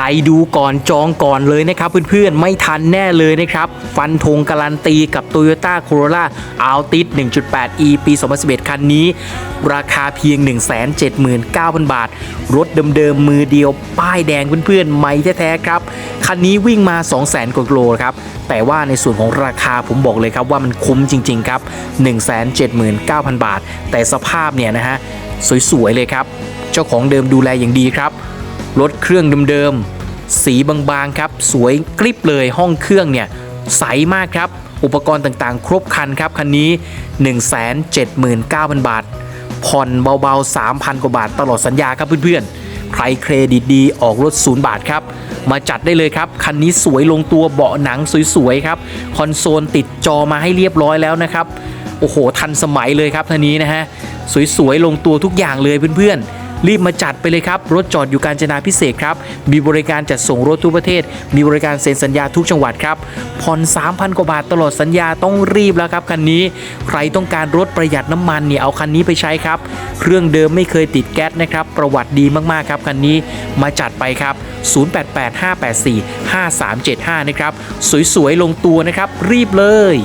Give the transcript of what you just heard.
รดูก่อนจองก่อนเลยนะครับเพื่อนๆ ไม่ทันแน่เลยนะครับ ฟันธงการันตีกับ Toyota Corolla Altis 1.8e ปี 2011 คันนี้ ราคาเพียง 179,000 บาท รถเดิมๆ มือเดียว ป้ายแดงเพื่อนๆใหม่แท้ๆครับ คันนี้วิ่งมา 200,000 กว่ากิโลครับ แต่ว่าในส่วนของราคาผมบอกเลยครับว่ามันคุ้มจริงๆครับ 179,000 บาท แต่สภาพเนี่ยนะฮะสวยๆเลยครับ เจ้าของเดิมดูแลอย่างดีครับ รถเครื่องเดิมๆ สีบางๆครับ สวยกริบเลยห้องเครื่องเนี่ย ใสมากครับ อุปกรณ์ต่างๆ ครบครันครับ คันนี้ 179,000 บาท ผ่อนเบาๆ 3,000 กว่าบาทตลอดสัญญาครับเพื่อนๆ ใครเครดิตดีออกรถศูนย์บาทครับ มาจัดได้เลยครับ คันนี้สวยลงตัวเบาะหนังสวยๆครับ คอนโซลติดจอมาให้เรียบร้อยแล้วนะครับ โอ้โห ทันสมัยเลยครับท่านี้นะฮะ สวยๆลงตัวทุกอย่างเลยเพื่อนๆ รีบมาจัดไปเลยครับ รถจอดอยู่การจนาพิเศษครับ มีบริการจัดส่งรถทั่วประเทศ มีบริการเซ็นสัญญาทุกจังหวัดครับ ผ่อน 3,000 กว่าบาทตลอดสัญญาต้องรีบแล้วครับคันนี้ ใครต้องการรถประหยัดน้ำมันเนี่ยเอาคันนี้ไปใช้ครับ เครื่องเดิมไม่เคยติดแก๊สนะครับ ประวัติดีมากๆครับคันนี้ มาจัดไปครับ 0885845375 นะครับ สวยๆ ลงตัวนะครับ รีบเลย